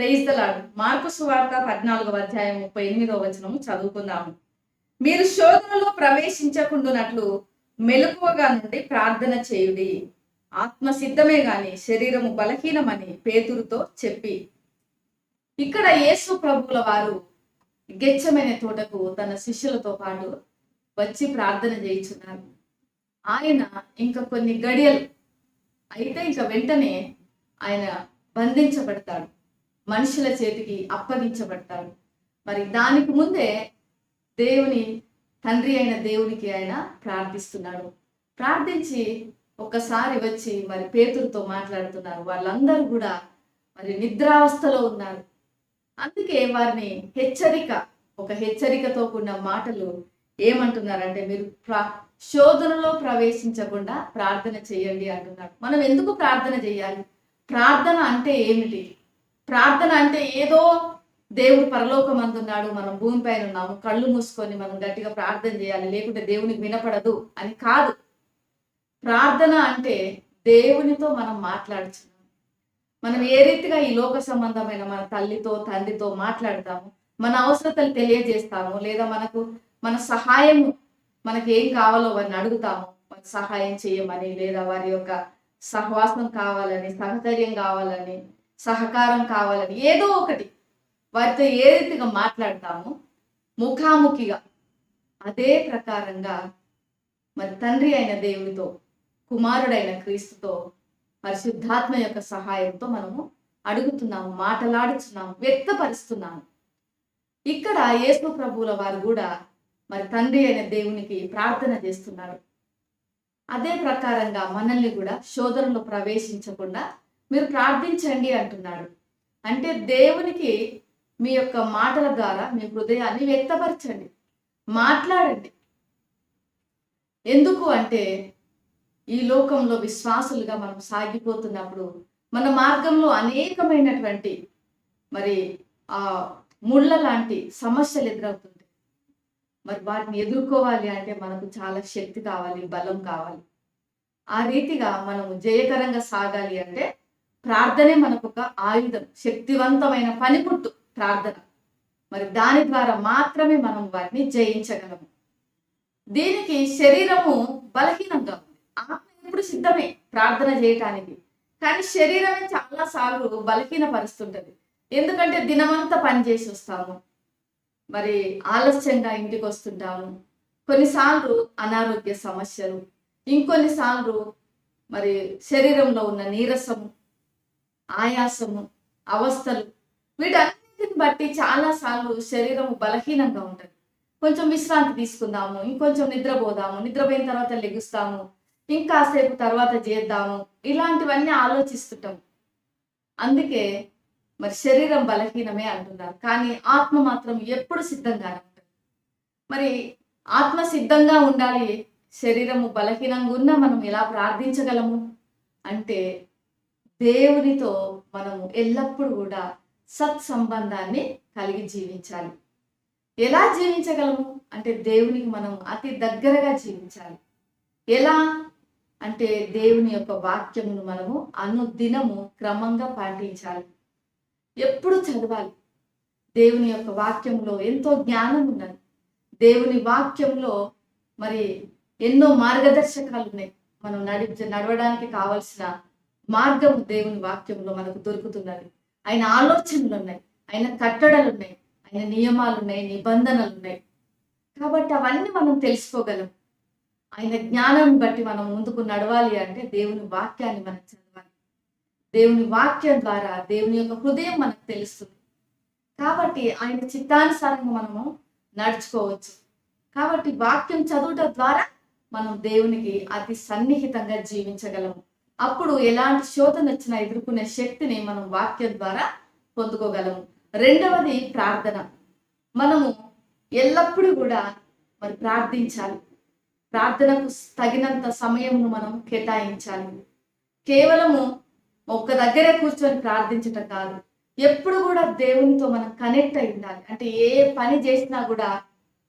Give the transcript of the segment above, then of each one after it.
Praise మార్పు సువార్త పద్నాలుగవ అధ్యాయం ముప్పై ఎనిమిదవ వచనము చదువుకుందాము. మీరు శోధనలో ప్రవేశించకుండానట్లు మెలకువగా నుండి ప్రార్థన చేయుడి. ఆత్మ సిద్ధమే గాని శరీరము బలహీనమని పేతురుతో చెప్పి ఇక్కడ యేసు ప్రభువుల వారు గెచ్చమైన తోటకు తన శిష్యులతో పాటు వచ్చి ప్రార్థన చేయించున్నారు. ఆయన ఇంకా కొన్ని గడియలు అయితే ఇంకా వెంటనే ఆయన బంధించబడతాడు. మనుషుల చేతికి అప్పగించబడతాడు మరి దానికి ముందే దేవుని తండ్రి అయిన దేవునికి ఆయన ప్రార్థిస్తున్నాడు. ప్రార్థించి ఒక్కసారి వచ్చి మరి పేతులతో మాట్లాడుతున్నారు. వాళ్ళందరూ కూడా మరి నిద్రావస్థలో ఉన్నారు. అందుకే వారిని హెచ్చరిక ఒక హెచ్చరికతో కూడిన మాటలు ఏమంటున్నారంటే మీరు ప్రా శోధనలో ప్రవేశించకుండా ప్రార్థన చేయండి అంటున్నారు. మనం ఎందుకు ప్రార్థన చేయాలి? ప్రార్థన అంటే ఏమిటి? ప్రార్థన అంటే ఏదో దేవుడు పరలోకం అందున్నాడు మనం భూమిపైన ఉన్నాము కళ్ళు మూసుకొని మనం గట్టిగా ప్రార్థన చేయాలి లేకుంటే దేవునికి వినపడదు అని కాదు. ప్రార్థన అంటే దేవునితో మనం మాట్లాడుచున్నాం. మనం ఏ రీతిగా ఈ లోక సంబంధమైన మన తల్లితో తండ్రితో మాట్లాడతాము? మన అవసరతలు తెలియజేస్తాము? లేదా మనకు మన సహాయము మనకి ఏం కావాలో వారిని అడుగుతాము? మనకు సహాయం చేయమని లేదా వారి యొక్క సహవాసం కావాలని సహచర్యం కావాలని సహకారం కావాలని ఏదో ఒకటి వారితో ఏ రీతిగా మాట్లాడతాము ముఖాముఖిగా అదే ప్రకారంగా మరి తండ్రి అయిన దేవునితో కుమారుడైన క్రీస్తుతో పరిశుద్ధాత్మ యొక్క సహాయంతో మనము అడుగుతున్నాము మాటలాడుచున్నాము వ్యక్తపరుస్తున్నాము. ఇక్కడ యేసు ప్రభువుల వారు కూడా మరి తండ్రి అయిన దేవునికి ప్రార్థన చేస్తున్నారు. అదే ప్రకారంగా మనల్ని కూడా శోధనలో ప్రవేశించకుండా మీరు ప్రార్థించండి అంటున్నాడు అంటే దేవునికి మీ యొక్క మాటల ద్వారా మీ హృదయాన్ని వ్యక్తపరచండి. మాట్లాడండి. ఎందుకు అంటే ఈ లోకంలో విశ్వాసులుగా మనం సాగిపోతున్నప్పుడు మన మార్గంలో అనేకమైనటువంటి మరి ఆ ముళ్ళ లాంటి సమస్యలు ఎదురవుతుంది మరి వాటిని ఎదుర్కోవాలి అంటే మనకు చాలా శక్తి కావాలి బలం కావాలి. ఆ రీతిగా మనము జయకరంగా సాగాలి అంటే ప్రార్థనే మనకు ఒక ఆయుధం శక్తివంతమైన పనిపుట్టు ప్రార్థన. మరి దాని ద్వారా మాత్రమే మనం వాటిని జయించగలము. దీనికి శరీరము బలహీనంగా ఉంది. ఆత్మ ఎప్పుడు సిద్ధమే ప్రార్థన చేయటానికి. కానీ శరీరమే చాలా సార్లు బలహీనపరుస్తుంటది. ఎందుకంటే దినమంతా పని చేసి వస్తాము. మరి ఆలస్యంగా ఇంటికి వస్తుంటాము. కొన్నిసార్లు అనారోగ్య సమస్యలు ఇంకొన్నిసార్లు మరి శరీరంలో ఉన్న నీరసము ఆయాసము అవస్థలు వీటన్నిటిని బట్టి చాలాసార్లు శరీరము బలహీనంగా ఉంటుంది. కొంచెం విశ్రాంతి తీసుకుందాము ఇంకొంచెం నిద్రపోదాము నిద్రపోయిన తర్వాత లెగుస్తాము ఇంకాసేపు తర్వాత చేద్దాము ఇలాంటివన్నీ ఆలోచిస్తుంటాం. అందుకే మరి శరీరం బలహీనమే అంటున్నారు. కానీ ఆత్మ మాత్రం ఎప్పుడు సిద్ధంగా ఉంటుంది. మరి ఆత్మ సిద్ధంగా ఉండాలి శరీరము బలహీనంగా ఉన్నా మనం ఎలా ప్రార్థించగలము? అంటే దేవునితో మనము ఎల్లప్పుడూ కూడా సత్సంబంధాన్ని కలిగి జీవించాలి. ఎలా జీవించగలము? అంటే దేవునికి మనం అతి దగ్గరగా జీవించాలి. ఎలా? అంటే దేవుని యొక్క వాక్యమును మనము అనుదినము క్రమంగా పాటించాలి. ఎప్పుడు చదవాలి? దేవుని యొక్క వాక్యంలో ఎంతో జ్ఞానం ఉన్నది. దేవుని వాక్యంలో మరి ఎన్నో మార్గదర్శకాలు ఉన్నాయి. మనం నడి నడవడానికి కావలసిన మార్గం దేవుని వాక్యంలో మనకు దొరుకుతున్నది. ఆయన ఆలోచనలు ఉన్నాయి ఆయన కట్టడలు ఉన్నాయి ఆయన నియమాలు ఉన్నాయి నిబంధనలు ఉన్నాయి కాబట్టి అవన్నీ మనం తెలుసుకోగలం. ఆయన జ్ఞానం బట్టి మనం ముందుకు నడవాలి అంటే దేవుని వాక్యాన్ని మనం చదవాలి. దేవుని వాక్యం ద్వారా దేవుని యొక్క హృదయం మనకు తెలుస్తుంది. కాబట్టి ఆయన చిత్తానుసారంగా మనము నడుచుకోవచ్చు. కాబట్టి వాక్యం చదువుట ద్వారా మనం దేవునికి అతి సన్నిహితంగా జీవించగలము. అప్పుడు ఎలాంటి శోధన వచ్చినా ఎదుర్కొనే శక్తిని మనం వాక్యం ద్వారా పొందుకోగలము రెండవది ప్రార్థన. మనము ఎల్లప్పుడూ కూడా మరి ప్రార్థించాలి. ప్రార్థనకు తగినంత సమయమును మనం కేటాయించాలి. కేవలము ఒక్క దగ్గరే కూర్చొని ప్రార్థించటం కాదు. ఎప్పుడు కూడా దేవునితో మనం కనెక్ట్ అయి ఉండాలి. అంటే ఏ పని చేసినా కూడా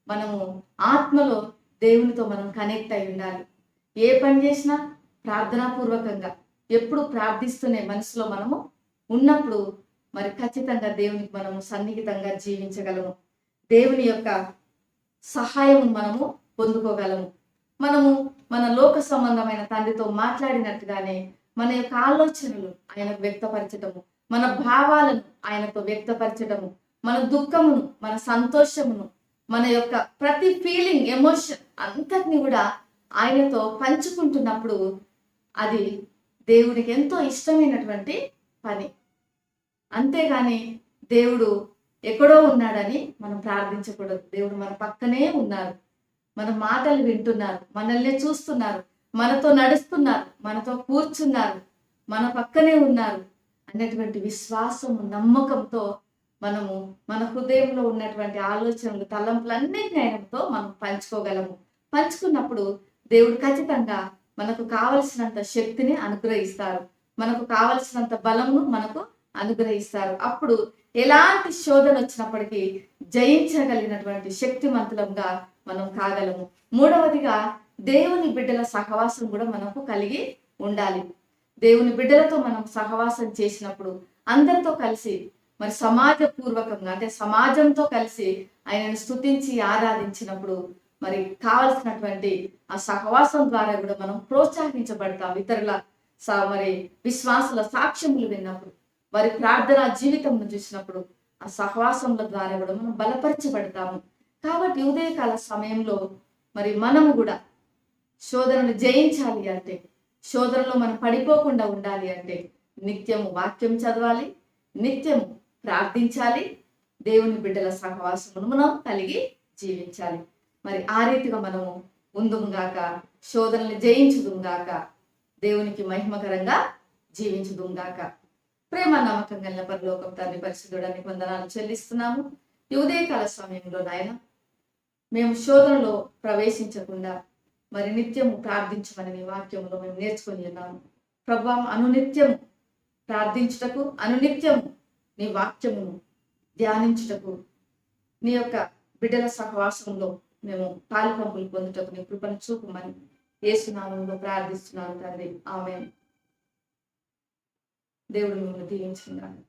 మనము ఆత్మలో దేవునితో మనం కనెక్ట్ అయి ఉండాలి. ఏ పని చేసినా ప్రార్థనాపూర్వకంగా ఎప్పుడు ప్రార్థిస్తూనే మనసులో మనము ఉన్నప్పుడు మరి ఖచ్చితంగా దేవునికి మనము సన్నిహితంగా జీవించగలము. దేవుని యొక్క సహాయం మనము పొందుకోగలము. మనము మన లోక సంబంధమైన తండ్రితో మాట్లాడినట్టుగానే మన యొక్క ఆలోచనలు ఆయనకు వ్యక్తపరచటము మన భావాలను ఆయనతో వ్యక్తపరచటము మన దుఃఖమును మన సంతోషమును మన యొక్క ప్రతి ఫీలింగ్ ఎమోషన్ అంతటిని కూడా ఆయనతో పంచుకుంటున్నప్పుడు అది దేవుడికి ఎంతో ఇష్టమైనటువంటి పని. అంతేగాని దేవుడు ఎక్కడో ఉన్నాడని మనం ప్రార్థించకూడదు. దేవుడు మన పక్కనే ఉన్నారు. మన మాటలు వింటున్నారు. మనల్ని చూస్తున్నారు. మనతో నడుస్తున్నారు. మనతో కూర్చున్నారు. మన పక్కనే ఉన్నారు అనేటువంటి విశ్వాసము నమ్మకంతో మనము మన హృదయంలో ఉన్నటువంటి ఆలోచనలు తలంపులన్నింటినీ ఆయనతో మనం పంచుకోగలము. పంచుకున్నప్పుడు దేవుడు ఖచ్చితంగా మనకు కావలసినంత శక్తిని అనుగ్రహిస్తారు. మనకు కావలసినంత బలమును మనకు అనుగ్రహిస్తారు. అప్పుడు ఎలాంటి శోధన వచ్చినప్పటికీ జయించగలిగినటువంటి శక్తిమంతులంగా మనం కాగలము. మూడవదిగా దేవుని బిడ్డల సహవాసం కూడా మనకు కలిగి ఉండాలి. దేవుని బిడ్డలతో మనం సహవాసం చేసినప్పుడు అందరితో కలిసి మరి సమాజపూర్వకంగా అంటే సమాజంతో కలిసి ఆయనను స్తుతించి ఆరాధించినప్పుడు మరి కావలసినటువంటి ఆ సహవాసం ద్వారా కూడా మనం ప్రోత్సహించబడతాం ఇతరుల స- మరి విశ్వాసుల సాక్ష్యములు విన్నప్పుడు వారి ప్రార్థన జీవితం చూసినప్పుడు ఆ సహవాసముల ద్వారా కూడా మనం బలపరచబడతాము. కాబట్టి ఉదయకాల సమయంలో మరి మనము కూడా శోధనను జయించాలి అంటే శోధనలో మనం పడిపోకుండా ఉండాలి అంటే నిత్యము వాక్యం చదవాలి నిత్యము ప్రార్థించాలి దేవుని బిడ్డల సహవాసమును మనం కలిగి జీవించాలి. మరి ఆ రీతిగా మనము ఉందుగాక శోధనల్ని జయించుదుంగాక దేవునికి మహిమకరంగా జీవించుదుంగాక ప్రేమ నమ్మకం కలిగిన పరలోకం తండ్రి పరిశుద్ధుడానికి వందనాలు చెల్లిస్తున్నాము. ఈ ఉదయకాల సమయంలో నాయన మేము శోధనలో ప్రవేశించకుండా మరి నిత్యము ప్రార్థించమని నీ వాక్యంలో మేము నేర్చుకొని ఉన్నాము. ప్రభావం అనునిత్యము ప్రార్థించుటకు అనునిత్యము నీ వాక్యమును ధ్యానించుటకు నీ యొక్క బిడ్డల సహవాసంలో మేము పాలిపంపులు పొందుటకు నీ కృపను చూపమని ఏసునామంలో ప్రార్థిస్తున్నాను తండ్రి. ఆమె దేవుడు మిమ్మల్ని దీవించుకున్నాను